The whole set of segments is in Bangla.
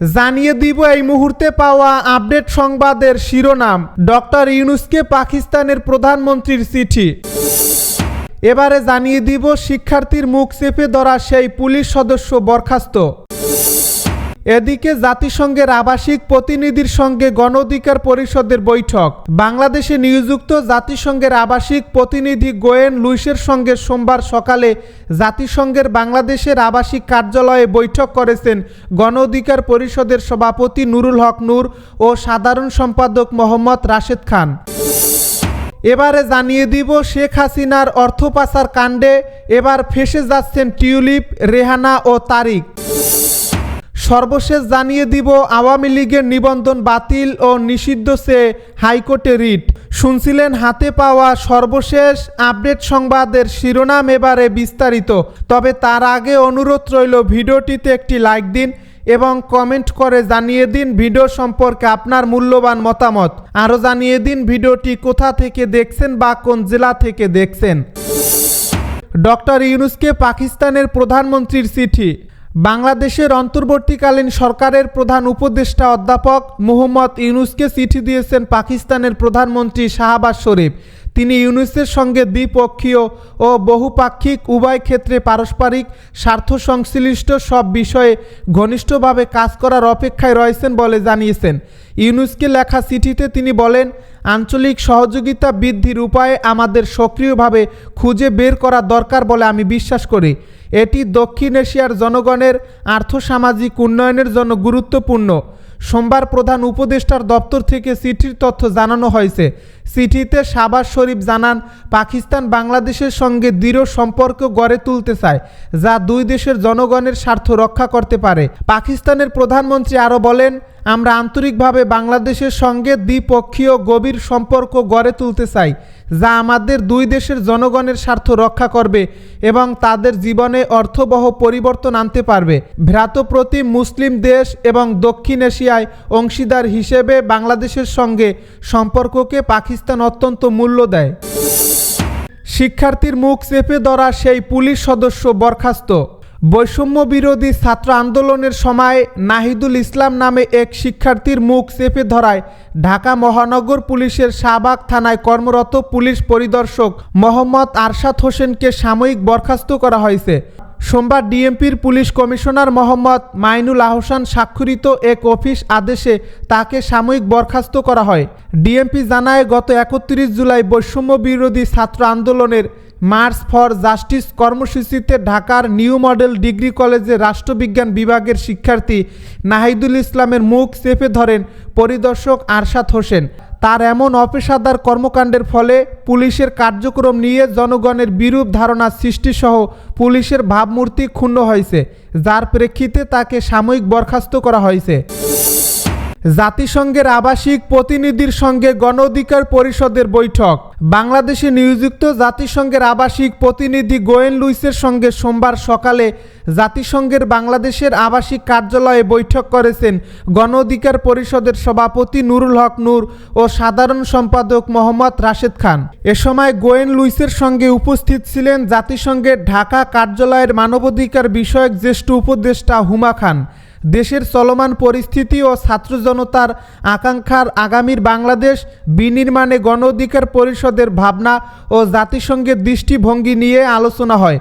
জানিয়ে দিব এই মুহূর্তে পাওয়া আপডেট সংবাদের শিরোনাম। ডক্টর ইউনুসকে পাকিস্তানের প্রধানমন্ত্রীর চিঠি। এবারে জানিয়ে দিব, শিক্ষার্থীর মুখ চেপে ধরা সেই পুলিশ সদস্য বরখাস্ত। এদিকে জাতিসংঘের আবাসিক প্রতিনিধির সঙ্গে গণ অধিকার পরিষদের বৈঠক। বাংলাদেশে নিযুক্ত জাতিসংঘের আবাসিক প্রতিনিধি গোয়েন লুইসের সঙ্গে সোমবার সকালে জাতিসংঘের বাংলাদেশের আবাসিক কার্যালয়ে বৈঠক করেছেন গণ অধিকার পরিষদের সভাপতি নুরুল হক নূর ও সাধারণ সম্পাদক মোহাম্মদ রাশেদ খান। এবারে জানিয়ে দিব, শেখ হাসিনার অর্থ পাচার কাণ্ডে এবার ফেসে যাচ্ছেন টিউলিপ, রেহানা ও তারিক। সর্বশেষ জানিয়ে দিব, আওয়ামী লীগের নিবন্ধন বাতিল ও নিষিদ্ধ সে হাইকোর্টে রিট। শুনছিলেন হাতে পাওয়া সর্বশেষ আপডেট সংবাদের শিরোনাম এবারে বিস্তারিত। তবে তার আগে অনুরোধ রইল, ভিডিওটিতে একটি লাইক দিন এবং কমেন্ট করে জানিয়ে দিন ভিডিও সম্পর্কে আপনার মূল্যবান মতামত। আরও জানিয়ে দিন ভিডিওটি কোথা থেকে দেখছেন বা কোন জেলা থেকে দেখছেন। ডক্টর ইউনুসকে পাকিস্তানের প্রধানমন্ত্রীর চিঠি। বাংলাদেশের অন্তর্বর্তীকালীন সরকারের প্রধান উপদেষ্টা অধ্যাপক মোহাম্মদ ইউনুসকে চিঠি দিয়েছেন পাকিস্তানের প্রধানমন্ত্রী শাহবাজ শরীফ। তিনি ইউনুসের সঙ্গে দ্বিপক্ষীয় ও বহুপাক্ষিক উভয় ক্ষেত্রে পারস্পরিক স্বার্থ সংশ্লিষ্ট সব বিষয়ে ঘনিষ্ঠভাবে কাজ করার অপেক্ষায় রয়েছেন বলে জানিয়েছেন। ইউনুসকে লেখা চিঠিতে তিনি বলেন আঞ্চলিক সহযোগিতা বৃদ্ধির উপায়ে আমাদের সক্রিয়ভাবে খুঁজে বের করা দরকার বলে আমি বিশ্বাস করি। এটি দক্ষিণ এশিয়ার জনগণের আর্থসামাজিক উন্নয়নের জন্য গুরুত্বপূর্ণ। সোমবার প্রধান উপদেষ্টার দপ্তর থেকে চিঠির তথ্য জানানো হয়েছে। চিঠিতে শাহবাজ শরীফ জানান, পাকিস্তান বাংলাদেশের সঙ্গে দৃঢ় সম্পর্ক গড়ে তুলতে চায়, যা দুই দেশের জনগণের স্বার্থ রক্ষা করতে পারে। পাকিস্তানের প্রধানমন্ত্রী আরও বলেন আমরা আন্তরিকভাবে বাংলাদেশের সঙ্গে দ্বিপক্ষীয় গভীর সম্পর্ক গড়ে তুলতে চাই, যা আমাদের দুই দেশের জনগণের স্বার্থ রক্ষা করবে এবং তাদের জীবনে অর্থবহ পরিবর্তন আনতে পারবে। ভ্রাতপ্রতিম মুসলিম দেশ এবং দক্ষিণ এশিয়ায় অংশীদার হিসেবে বাংলাদেশের সঙ্গে সম্পর্ককে পাকিস্তান অত্যন্ত মূল্য দেয়। শিক্ষার্থীর মুখ চেপে ধরা সেই পুলিশ সদস্য বরখাস্ত। বৈষম্য বিরোধী ছাত্র আন্দোলনের সময় নাহিদুল ইসলাম নামে এক শিক্ষার্থীর মুখ চেপে ধরায় ঢাকা মহানগর পুলিশের শাহবাগ থানায় কর্মরত পুলিশ পরিদর্শক মোহাম্মদ আরশাদ হোসেনকে সাময়িক বরখাস্ত করা হয়েছে। সোমবার ডিএমপির পুলিশ কমিশনার মোহাম্মদ মাইনুল আহসান স্বাক্ষরিত এক অফিস আদেশে তাকে সাময়িক বরখাস্ত করা হয়। ডিএমপি জানায়, গত একত্রিশ জুলাই বৈষম্য বিরোধী ছাত্র আন্দোলনের মার্চ ফর জাস্টিস কর্মসূচিতে ঢাকার নিউ মডেল ডিগ্রি কলেজে রাষ্ট্রবিজ্ঞান বিভাগের শিক্ষার্থী নাহিদুল ইসলামের মুখ চেপে ধরেন পরিদর্শক আরশাদ হোসেন। তার এমন অপেশাদার কর্মকাণ্ডের ফলে পুলিশের কার্যক্রম নিয়ে জনগণের বিরূপ ধারণা সৃষ্টিসহ পুলিশের ভাবমূর্তি ক্ষুণ্ণ হয়েছে, যার প্রেক্ষিতে তাকে সাময়িক বরখাস্ত করা হয়েছে। জাতিসংঘের আবাসিক প্রতিনিধির সঙ্গে গণ অধিকার পরিষদের বৈঠক। বাংলাদেশে নিয়োজিত জাতিসংঘের আবাসিক প্রতিনিধি গোয়েন লুইসের সঙ্গে সোমবার সকালে জাতিসংঘের বাংলাদেশের আবাসিক কার্যালয়ে বৈঠক করেছেন গণ অধিকার পরিষদের সভাপতি নুরুল হক নূর ও সাধারণ সম্পাদক মোহাম্মদ রাশেদ খান। এ সময় গোয়েন লুইসের সঙ্গে উপস্থিত ছিলেন জাতিসংঘের ঢাকা কার্যালয়ের মানবাধিকার বিষয়ক জ্যেষ্ঠ উপদেষ্টা হুমা খান। দেশের চলমান পরিস্থিতি ও ছাত্র জনতার আকাঙ্ক্ষার আগামীর বাংলাদেশ বিনির্মাণে গণ অধিকার পরিষদের ভাবনা ও জাতিসংঘের দৃষ্টিভঙ্গি নিয়ে আলোচনা হয়।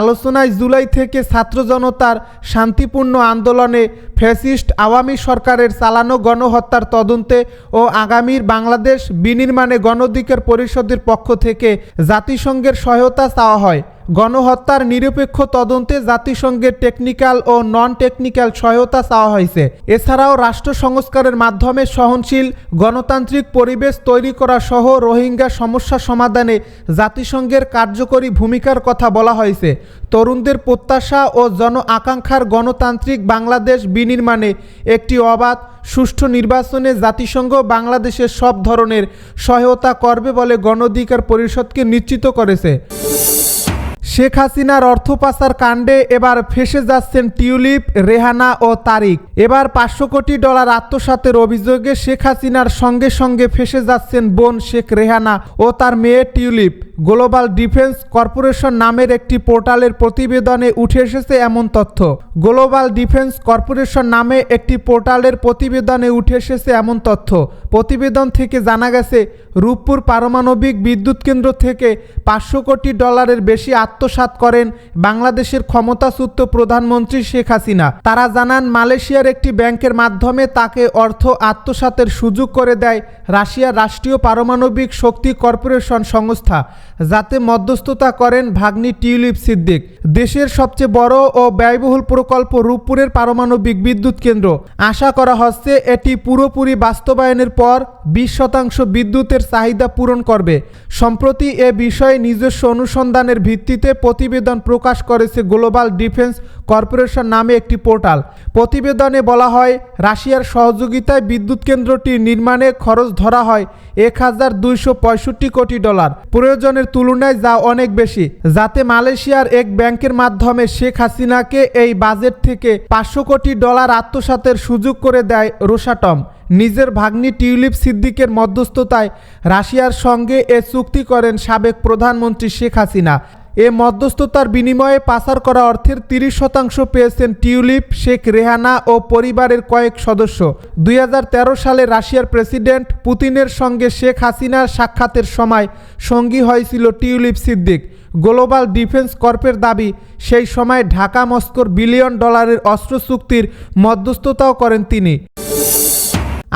আলোচনায় জুলাই থেকে ছাত্র জনতার শান্তিপূর্ণ আন্দোলনে ফ্যাসিস্ট আওয়ামী সরকারের চালানো গণহত্যার তদন্তে ও আগামীর বাংলাদেশ বিনির্মাণে গণ অধিকার পরিষদের পক্ষ থেকে জাতিসংঘের সহায়তা চাওয়া হয়। গণহত্যার নিরপেক্ষ তদন্তে জাতিসংঘের টেকনিক্যাল ও নন টেকনিক্যাল সহায়তা চাওয়া হয়েছে। এছাড়াও রাষ্ট্র সংস্কারের মাধ্যমে সহনশীল, গণতান্ত্রিক পরিবেশ তৈরি করা সহ রোহিঙ্গা সমস্যা সমাধানে জাতিসংঘের কার্যকরী ভূমিকার কথা বলা হয়েছে। তরুণদের প্রত্যাশা ও জন আকাঙ্ক্ষার গণতান্ত্রিক বাংলাদেশ বিনির্মাণে একটি অবাধ, সুষ্ঠু নির্বাচনে জাতিসংঘ বাংলাদেশের সব ধরনের সহায়তা করবে বলে গণ অধিকার পরিষদকে নিশ্চিত করেছে। শেখ হাসিনার অর্থ পাচার কাণ্ডে এবার ফেসে যাচ্ছেন টিউলিপ, রেহানা ও তারিক। এবার পাঁচশো কোটি ডলার আত্মসাতের অভিযোগে শেখ হাসিনার সঙ্গে সঙ্গে ফেসে যাচ্ছেন বোন শেখ রেহানা ও তার মেয়ে টিউলিপ। গ্লোবাল ডিফেন্স কর্পোরেশন নামের একটি পোর্টালের প্রতিবেদনে উঠে এসেছে এমন তথ্য। গ্লোবাল ডিফেন্স কর্পোরেশন নামে একটি পোর্টালের প্রতিবেদনে উঠে এসেছে এমন তথ্য। প্রতিবেদন থেকে জানা গেছে, রূপপুর পারমাণবিক বিদ্যুৎ কেন্দ্র থেকে পাঁচশো কোটি ডলারের বেশি আত্মসাৎ করেন বাংলাদেশের ক্ষমতাচ্যুত প্রধানমন্ত্রী শেখ হাসিনা। তারা জানান, মালয়েশিয়ার একটি ব্যাংকের মাধ্যমে তাকে অর্থ আত্মসাতের সুযোগ করে দেয় রাশিয়ার রাষ্ট্রীয় পারমাণবিক শক্তি কর্পোরেশন সংস্থা। যাতে মধ্যস্থতা করেন ভাগ্নি টিউলিপ সিদ্দিক। দেশের সবচেয়ে বড় ও ব্যয়বহুল প্রকল্প রূপপুরের পারমাণবিক বিদ্যুৎ কেন্দ্র। আশা করা হচ্ছে এটি পুরোপুরি বাস্তবায়নের পর বিশ শতাংশ বিদ্যুতের চাহিদা পূরণ করবে। সম্প্রতি এ বিষয়ে নিজস্ব অনুসন্ধানের ভিত্তিতে প্রতিবেদন প্রকাশ করেছে গ্লোবাল ডিফেন্স কর্পোরেশন নামে একটি পোর্টাল। প্রতিবেদনে বলা হয়, রাশিয়ার সহযোগিতায় বিদ্যুৎ কেন্দ্রটি নির্মাণে খরচ ধরা হয় এক হাজার দুইশো পঁয়ষট্টি কোটি ডলার। প্রয়োজনের তুলনায় যা অনেক বেশি, যাতে মালয়েশিয়ার এক ব্যাংকের মাধ্যমে শেখ হাসিনাকে এই বাজেট থেকে পাঁচশো কোটি ডলার আত্মসাতের সুযোগ করে দেয় রোসাটম। নিজের ভাগ্নি টিউলিপ সিদ্দিকের মধ্যস্থতায় রাশিয়ার সঙ্গে এ চুক্তি করেন সাবেক প্রধানমন্ত্রী শেখ হাসিনা। এ মধ্যস্থতার বিনিময়ে পাচার করা অর্থের তিরিশ শতাংশ পেয়েছেন টিউলিপ, শেখ রেহানা ও পরিবারের কয়েক সদস্য। দুই হাজার তেরো সালে রাশিয়ার প্রেসিডেন্ট পুতিনের সঙ্গে শেখ হাসিনার সাক্ষাতের সময় সঙ্গী হয়েছিল টিউলিপ সিদ্দিক। গ্লোবাল ডিফেন্স কর্পের দাবি, সেই সময় ঢাকা মস্কোর বিলিয়ন ডলারের অস্ত্র চুক্তির মধ্যস্থতাও করেন তিনি।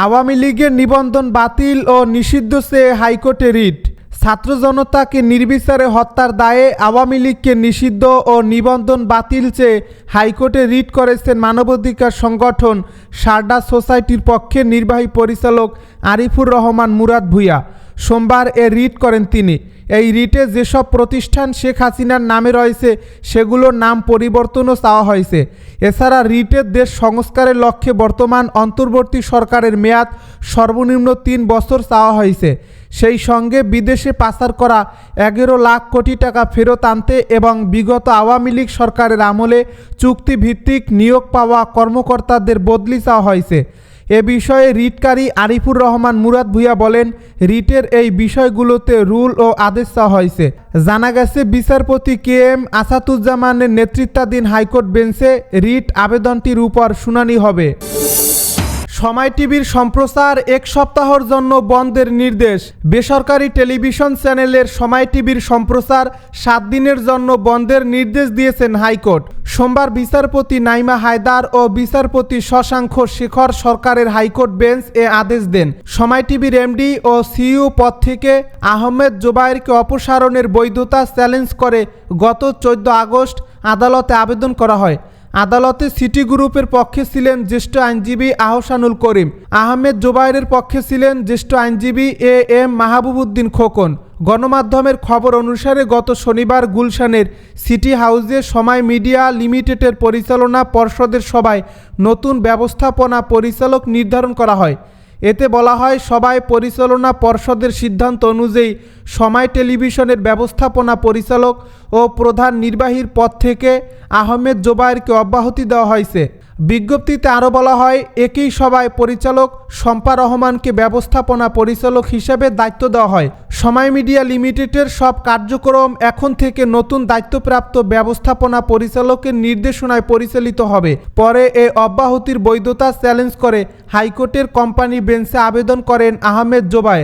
আওয়ামী লীগের নিবন্ধন বাতিল ও নিষিদ্ধ সে হাইকোর্টে রিট। ছাত্র জনতাকে নির্বিচারে হত্যার দায়ে আওয়ামী লীগকে নিষিদ্ধ ও নিবন্ধন বাতিল চেয়ে হাইকোর্টে রিট করেছেন মানবাধিকার সংগঠন সারডা সোসাইটির পক্ষে নির্বাহী পরিচালক আরিফুর রহমান মুরাদ ভুইয়া। সোমবার এ রিট করেন তিনি। এই রিটে যেসব প্রতিষ্ঠান শেখ হাসিনার নামে রয়েছে, সেগুলোর নাম পরিবর্তনও চাওয়া হয়েছে। এছাড়া রিটের দেশ সংস্কারের লক্ষ্যে বর্তমান অন্তর্বর্তী সরকারের মেয়াদ সর্বনিম্ন তিন বছর চাওয়া হয়েছে। সেই সঙ্গে বিদেশে পাচার করা এগারো লাখ কোটি টাকা ফেরত আনতে এবং বিগত আওয়ামী লীগ সরকারের আমলে চুক্তিভিত্তিক নিয়োগ পাওয়া কর্মকর্তাদের বদলি চাওয়া হয়েছে। এ বিষয়ে রিটকারী আরিফুর রহমান মুরাদ ভুইয়া বলেন, রিটের এই বিষয়গুলোতে রুল ও আদেশ চাওয়া হয়েছে। জানা গেছে, বিচারপতি কে এম আসাতুজ্জামানের নেতৃত্বাধীন হাইকোর্ট বেঞ্চে রিট আবেদনটির উপর শুনানি হবে। সময় টিভির সম্প্রচার এক সপ্তাহর জন্য বন্ধের নির্দেশ। বেসরকারি টেলিভিশন চ্যানেলের সময় টিভির সম্প্রচার সাত দিনের জন্য বন্ধের নির্দেশ দিয়েছেন হাইকোর্ট। সোমবার বিচারপতি নাইমা হায়দার ও বিচারপতি শশাঙ্ক শেখর সরকারের হাইকোর্ট বেঞ্চ এ আদেশ দেন। সময় টিভির এমডি ও সিইও পদ থেকে আহমেদ জোবায়েরকে অপসারণের বৈধতা চ্যালেঞ্জ করে গত চোদ্দ আগস্ট আদালতে আবেদন করা হয়। আদালতে সিটি গ্রুপের পক্ষে ছিলেন জ্যেষ্ঠ আইনজীবী আহসানুল করিম, আহমেদ জোবায়ের পক্ষে ছিলেন জ্যেষ্ঠ আইনজীবী এ এম মাহবুবুদ্দিন খোকন। গণমাধ্যমের খবর অনুসারে গত শনিবার গুলশানের সিটি হাউসে সময় মিডিয়া লিমিটেডের পরিচালনা পর্ষদের সভায় নতুন ব্যবস্থাপনা পরিচালক নির্ধারণ করা হয়। এতে বলা হয় সবাই পরিচালনা পর্ষদের সিদ্ধান্ত অনুযায়ী সময় টেলিভিশনের ব্যবস্থাপনা পরিচালক ও প্রধান নির্বাহীর পদ থেকে আহমেদ জোবায়েরকে অব্যাহতি দেওয়া হয়েছে। বিজ্ঞপ্তিতে আরও বলা হয়, একই সভায় পরিচালক শম্পা রহমানকে ব্যবস্থাপনা পরিচালক হিসেবে দায়িত্ব দেওয়া হয়। সময় মিডিয়া লিমিটেডের সব কার্যক্রম এখন থেকে নতুন দায়িত্বপ্রাপ্ত ব্যবস্থাপনা পরিচালকের নির্দেশনায় পরিচালিত হবে। পরে এ অব্যাহতির বৈধতা চ্যালেঞ্জ করে হাইকোর্টের কোম্পানি বেঞ্চে আবেদন করেন আহমেদ জোবায়ের।